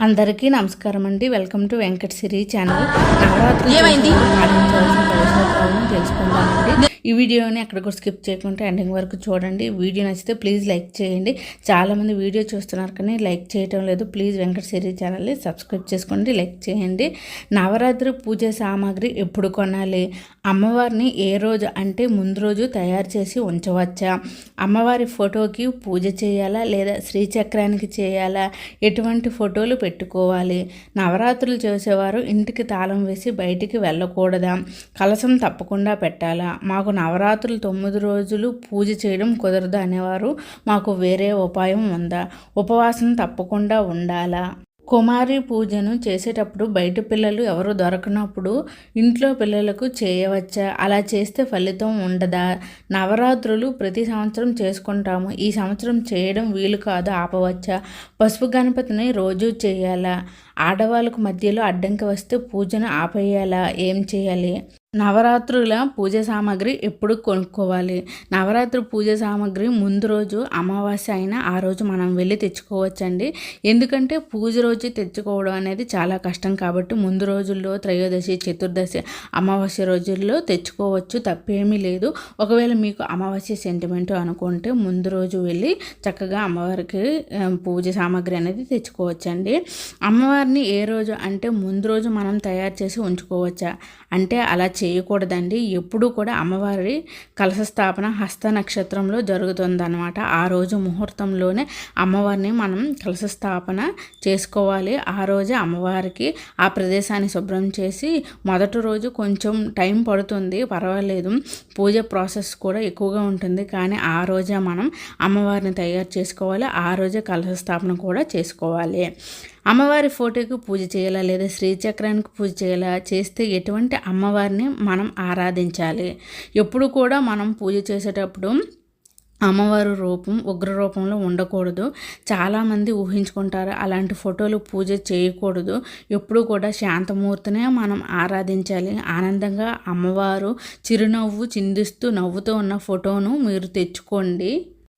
అందరికీ నమస్కారం అండి. Welcome to Venkata Siri channel Navaratri తెలుసుకుందామండి. ఈ వీడియోని ఎక్కడ కూడా స్కిప్ చేయకుండా ఎండింగ్ వరకు చూడండి. వీడియో నచ్చితే ప్లీజ్ లైక్ చేయండి. చాలామంది వీడియో చూస్తున్నారు కానీ లైక్ చేయటం లేదు. ప్లీజ్ వెంకట సిరీ ఛానల్ని సబ్స్క్రైబ్ చేసుకోండి లైక్ చేయండి. నవరాత్రి పూజ సామాగ్రి ఎప్పుడు కొనాలి? అమ్మవారిని ఏ రోజు అంటే ముందు రోజు తయారు చేసి ఉంచవచ్చా? అమ్మవారి ఫోటోకి పూజ చేయాలా లేదా శ్రీచక్రానికి చేయాలా? ఎటువంటి ఫోటోలు పెట్టుకోవాలి? నవరాత్రులు చేసేవారు ఇంటికి తాళం వేసి బయటికి వెళ్ళకూడదా? కలసం తప్పకుండా పెట్టాలా? మాకు నవరాత్రులు తొమ్మిది రోజులు పూజ చేయడం కుదరదు అనేవారు. మాకు వేరే ఉపాయం ఉందా? ఉపవాసం తప్పకుండా ఉండాలా? కుమారి పూజను చేసేటప్పుడు బయట పిల్లలు ఎవరు దొరకనప్పుడు ఇంట్లో పిల్లలకు చేయవచ్చా? అలా చేస్తే ఫలితం ఉండదా? నవరాత్రులు ప్రతి సంవత్సరం చేసుకుంటాము. ఈ సంవత్సరం చేయడం వీలు కాదు ఆపవచ్చా? పసుపు గణపతిని రోజు చేయాలా? ఆడవాళ్ళకు మధ్యలో అడ్డంకి వస్తే పూజను ఆపేయాలా? ఏం చేయాలి? నవరాత్రుల పూజ సామాగ్రి ఎప్పుడు కొనుక్కోవాలి? నవరాత్రి పూజ సామాగ్రి ముందు రోజు అమావాస్య అయినా ఆ రోజు మనం వెళ్ళి తెచ్చుకోవచ్చండి. ఎందుకంటే పూజ రోజు తెచ్చుకోవడం అనేది చాలా కష్టం కాబట్టి ముందు రోజుల్లో త్రయోదశి చతుర్దశి అమావాస్య రోజుల్లో తెచ్చుకోవచ్చు తప్పేమీ లేదు. ఒకవేళ మీకు అమావాస్య సెంటిమెంట్ అనుకుంటే ముందు రోజు వెళ్ళి చక్కగా అమ్మవారికి పూజ సామాగ్రి అనేది తెచ్చుకోవచ్చండి. అమ్మవారిని ఏ రోజు అంటే ముందు రోజు మనం తయారు చేసి ఉంచుకోవచ్చా? అంటే అలా చేయకూడదండి. ఎప్పుడూ కూడా అమ్మవారి కలశ స్థాపన హస్త నక్షత్రంలో జరుగుతుందన్నమాట. ఆ రోజు ముహూర్తంలోనే అమ్మవారిని మనం కలశ స్థాపన చేసుకోవాలి. ఆ రోజే అమ్మవారికి ఆ ప్రదేశాన్ని శుభ్రం చేసి మొదటి రోజు కొంచెం టైం పడుతుంది. పర్వాలేదు. పూజ ప్రాసెస్ కూడా ఎక్కువగా ఉంటుంది. కానీ ఆ రోజే మనం అమ్మవారిని తయారు చేసుకోవాలి. ఆ రోజే కలశ స్థాపన కూడా చేసుకోవాలి. అమ్మవారి ఫోటోకి పూజ చేయాలా లేదా శ్రీచక్రానికి పూజ చేయాలా? చేస్తే ఎటువంటి అమ్మవారిని మనం ఆరాధించాలి? ఎప్పుడు కూడా మనం పూజ చేసేటప్పుడు అమ్మవారి రూపం ఉగ్ర రూపంలో ఉండకూడదు. చాలామంది ఊహించుకుంటారు అలాంటి ఫోటోలు పూజ చేయకూడదు. ఎప్పుడు కూడా శాంతమూర్తినే మనం ఆరాధించాలి. ఆనందంగా అమ్మవారు చిరునవ్వు చిందిస్తూ నవ్వుతూ ఉన్న ఫోటోను మీరు తెచ్చుకోండి.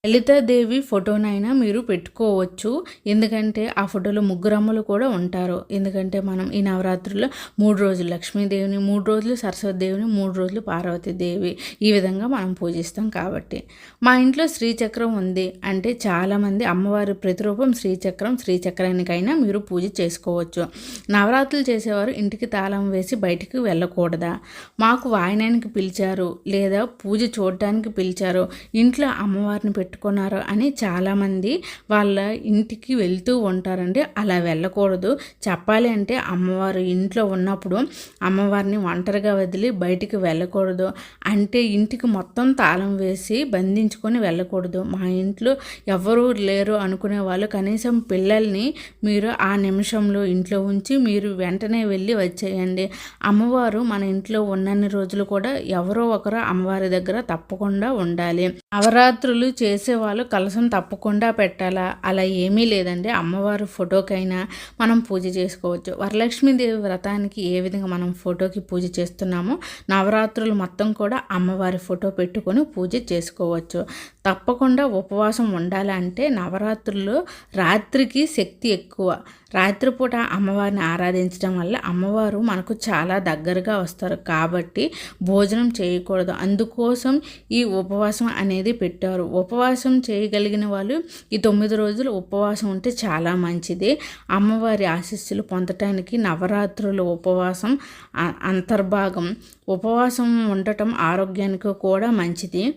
లలితాదేవి ఫోటోనైనా మీరు పెట్టుకోవచ్చు. ఎందుకంటే ఆ ఫోటోలో ముగ్గురు అమ్మలు కూడా ఉంటారు. ఎందుకంటే మనం ఈ నవరాత్రుల్లో మూడు రోజులు లక్ష్మీదేవిని మూడు రోజులు సరస్వతిదేవిని మూడు రోజులు పార్వతీదేవి ఈ విధంగా మనం పూజిస్తాం కాబట్టి. మా ఇంట్లో శ్రీచక్రం ఉంది. అంటే చాలామంది అమ్మవారి ప్రతిరూపం శ్రీచక్రం శ్రీచక్రానికైనా మీరు పూజ చేసుకోవచ్చు. నవరాత్రులు చేసేవారు ఇంటికి తాళం వేసి బయటికి వెళ్ళకూడదా? మాకు వాయనానికి పిలిచారు. లేదా పూజ చూడటానికి పిలిచారు. ఇంట్లో అమ్మవారిని పెట్టుకున్నారు అని చాలామంది వాళ్ళ ఇంటికి వెళ్తూ ఉంటారండి. అలా వెళ్ళకూడదు. చెప్పాలి అంటే అమ్మవారు ఇంట్లో ఉన్నప్పుడు అమ్మవారిని ఒంటరిగా వదిలి బయటికి వెళ్ళకూడదు. అంటే ఇంటికి మొత్తం తాళం వేసి బంధించుకొని వెళ్ళకూడదు. మా ఇంట్లో ఎవరు లేరు అనుకునే వాళ్ళు కనీసం పిల్లల్ని మీరు ఆ నిమిషంలో ఇంట్లో ఉంచి మీరు వెంటనే వెళ్ళి వచ్చేయండి. అమ్మవారు మన ఇంట్లో ఉన్నన్ని రోజులు కూడా ఎవరో ఒకరు అమ్మవారి దగ్గర తప్పకుండా ఉండాలి. నవరాత్రులు చేసేవాళ్ళు కలసం తప్పకుండా పెట్టాలా? అలా ఏమీ లేదండి. అమ్మవారి ఫోటోకైనా మనం పూజ చేసుకోవచ్చు. వరలక్ష్మీదేవి వ్రతానికి ఏ విధంగా మనం ఫోటోకి పూజ చేస్తున్నామో నవరాత్రులు మొత్తం కూడా అమ్మవారి ఫోటో పెట్టుకొని పూజ చేసుకోవచ్చు. తప్పకుండా ఉపవాసం ఉండాలంటే నవరాత్రులు రాత్రికి శక్తి ఎక్కువ. రాత్రిపూట అమ్మవారిని ఆరాధించడం వల్ల అమ్మవారు మనకు చాలా దగ్గరగా వస్తారు. కాబట్టి భోజనం చేయకూడదు. అందుకోసం ఈ ఉపవాసం అనేది పెట్టారు. ఉపవాసం చేయగలిగిన వాళ్ళు ఈ తొమ్మిది రోజులు ఉపవాసం ఉంటే చాలా మంచిది. అమ్మవారి ఆశీస్సులు పొందటానికి నవరాత్రుల ఉపవాసం అంతర్భాగం. ఉపవాసం ఉండటం ఆరోగ్యానికి కూడా మంచిది.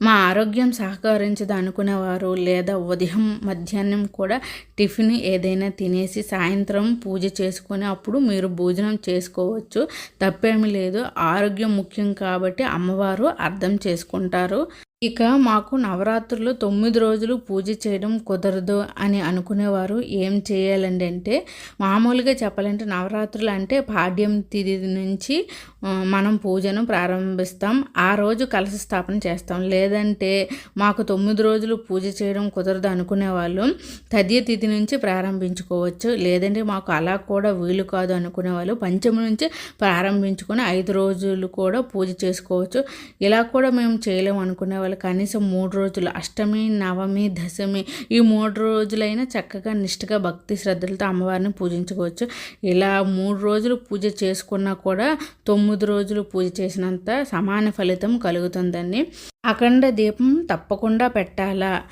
మా ఆరోగ్యం సహకరించదు అనుకునేవారు లేదా ఉదయం మధ్యాహ్నం కూడా టిఫిన్ ఏదైనా తినేసి సాయంత్రం పూజ చేసుకునే అప్పుడు మీరు భోజనం చేసుకోవచ్చు. తప్పేమీ లేదు. ఆరోగ్యం ముఖ్యం కాబట్టి అమ్మవారు అర్థం చేసుకుంటారు. ఇక మాకు నవరాత్రులు తొమ్మిది రోజులు పూజ చేయడం కుదరదు అని అనుకునేవారు. ఏం చేయాలండి అంటే మామూలుగా చెప్పాలంటే నవరాత్రులు అంటే పాడ్యం తిది నుంచి మనం పూజను ప్రారంభిస్తాం. ఆ రోజు కలశ స్థాపన చేస్తాం. లేదంటే మాకు తొమ్మిది రోజులు పూజ చేయడం కుదరదు అనుకునే వాళ్ళు తదియ తిథి నుంచి ప్రారంభించుకోవచ్చు. లేదంటే మాకు అలా కూడా వీలు కాదు అనుకునే వాళ్ళు పంచమి నుంచి ప్రారంభించుకొని ఐదు రోజులు కూడా పూజ చేసుకోవచ్చు. ఇలా కూడా మేము చేయలేము అనుకునే వాళ్ళు కనీసం మూడు రోజులు. అష్టమి నవమి దశమి ఈ మూడు రోజులైనా చక్కగా నిష్ఠగా భక్తి శ్రద్ధలతో అమ్మవారిని పూజించుకోవచ్చు. ఇలా మూడు రోజులు పూజ చేసుకున్నా కూడా తొమ్మిది రోజులు పూజ చేసినంత సమాన ఫలితం కలుగుతుందండి. అఖండ దీపం తప్పకుండా పెట్టాలా?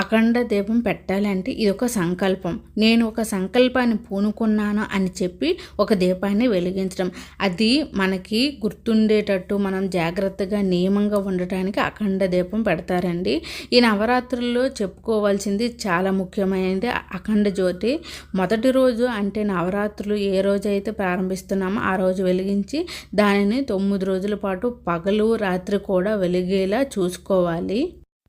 అఖండ దీపం పెట్టాలంటే ఇది ఒక సంకల్పం. నేను ఒక సంకల్పాన్ని పూనుకున్నాను అని చెప్పి ఒక దీపాన్ని వెలిగించడం. అది మనకి గుర్తుండేటట్టు మనం జాగ్రత్తగా నియమంగా ఉండటానికి అఖండ దీపం పెడతారండి. ఈ నవరాత్రుల్లో చెప్పుకోవాల్సింది చాలా ముఖ్యమైనది అఖండ జ్యోతి. మొదటి రోజు అంటే నవరాత్రులు ఏ రోజైతే ప్రారంభిస్తున్నామో ఆ రోజు వెలిగించి దానిని తొమ్మిది రోజుల పాటు పగలు రాత్రి కూడా వెలిగేలా చూసుకోవాలి.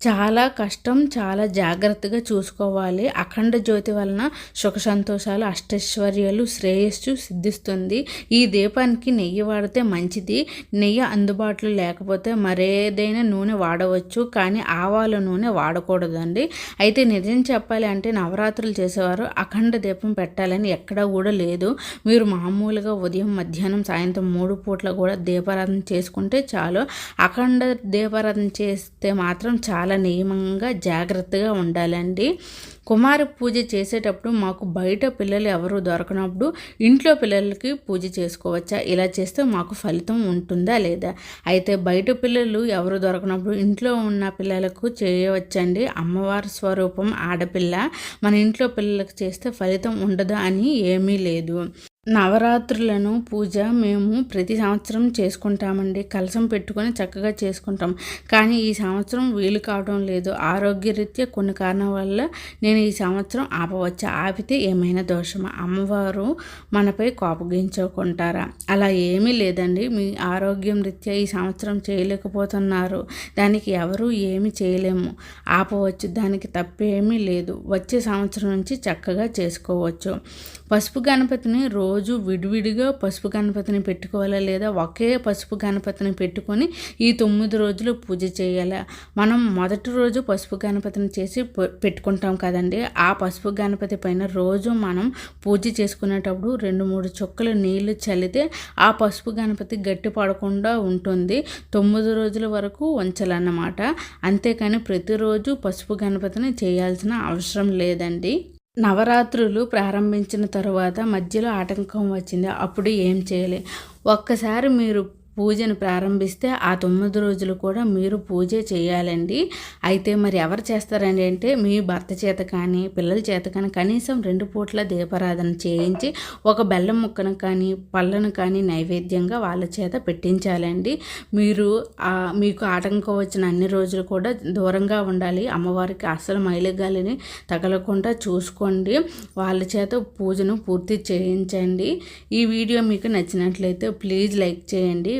చాలా కష్టం చాలా జాగ్రత్తగా చూసుకోవాలి. అఖండ జ్యోతి వలన సుఖ సంతోషాలు అష్టైశ్వర్యాలు శ్రేయస్సు సిద్ధిస్తుంది. ఈ దీపానికి నెయ్యి వాడితే మంచిది. నెయ్యి అందుబాటులో లేకపోతే మరేదైనా నూనె వాడవచ్చు. కానీ ఆవాల నూనె వాడకూడదండి. అయితే నిజం చెప్పాలి అంటే నవరాత్రులు చేసేవారు అఖండ దీపం పెట్టాలని ఎక్కడా కూడా లేదు. మీరు మామూలుగా ఉదయం మధ్యాహ్నం సాయంత్రం మూడు పూట్ల కూడా దీపారాధన చేసుకుంటే చాలు. అఖండ దీపారాధన చేస్తే మాత్రం చాలా చాలా నియమంగా జాగ్రత్తగా ఉండాలండి. కుమార పూజ చేసేటప్పుడు మాకు బయట పిల్లలు ఎవరు దొరకనప్పుడు ఇంట్లో పిల్లలకి పూజ చేసుకోవచ్చా? ఇలా చేస్తే మాకు ఫలితం ఉంటుందా లేదా? అయితే బయట పిల్లలు ఎవరు దొరకనప్పుడు ఇంట్లో ఉన్న పిల్లలకు చేయవచ్చండి. అమ్మవారి స్వరూపం ఆడపిల్ల. మన ఇంట్లో పిల్లలకు చేస్తే ఫలితం ఉండదు అని ఏమీ లేదు. నవరాత్రులను పూజ మేము ప్రతి సంవత్సరం చేసుకుంటామండి. కలసం పెట్టుకొని చక్కగా చేసుకుంటాం. కానీ ఈ సంవత్సరం వీలు కావడం లేదు. ఆరోగ్యరీత్యా కొన్ని కారణాల వల్ల నేను ఈ సంవత్సరం ఆపవచ్చు? ఆపితే ఏమైనా దోషమా? అమ్మవారు మనపై కోపగించుకుంటారా అలా ఏమీ లేదండి. మీ ఆరోగ్యం రీత్యా ఈ సంవత్సరం చేయలేకపోతున్నారు. దానికి ఎవరు ఏమి చేయలేము. ఆపవచ్చు. దానికి తప్పేమీ లేదు. వచ్చే సంవత్సరం నుంచి చక్కగా చేసుకోవచ్చు. పసుపు గణపతిని రోజు రోజు విడివిడిగా పసుపు గణపతిని పెట్టుకోవాలా లేదా ఒకే పసుపు గణపతిని పెట్టుకొని ఈ తొమ్మిది రోజులు పూజ చేయాలా? మనం మొదటి రోజు పసుపు గణపతిని చేసి పె- పెట్టుకుంటాం కదండి. ఆ పసుపు గణపతి పైన రోజు మనం పూజ చేసుకునేటప్పుడు రెండు మూడు చుక్కలు నీళ్ళు చల్లితే ఆ పసుపు గణపతి గట్టి పడకుండా ఉంటుంది. తొమ్మిది రోజుల వరకు ఉంచాలన్నమాట అంతేకాని ప్రతిరోజు పసుపు గణపతిని చేయాల్సిన అవసరం లేదండి. నవరాత్రులు ప్రారంభించిన తరువాత మధ్యలో ఆటంకం వచ్చింది. అప్పుడు ఏం చేయాలి. ఒక్కసారి మీరు పూజను ప్రారంభిస్తే ఆ తొమ్మిది రోజులు కూడా మీరు పూజ చేయాలండి. అయితే మరి ఎవరు చేస్తారండి అంటే మీ భర్త చేత కానీ పిల్లల చేత కానీ కనీసం రెండు పూట్ల దీపారాధన చేయించి ఒక బెల్లం ముక్కను కానీ పళ్ళను కానీ నైవేద్యంగా వాళ్ళ చేత పెట్టించాలండి. మీరు మీకు ఆటంకం వచ్చిన అన్ని రోజులు కూడా దూరంగా ఉండాలి. అమ్మవారికి అస్సలు మైలుగాలిని తగలకుండా చూసుకోండి. వాళ్ళ చేత పూజను పూర్తి చేయించండి. ఈ వీడియో మీకు నచ్చినట్లయితే ప్లీజ్ లైక్ చేయండి.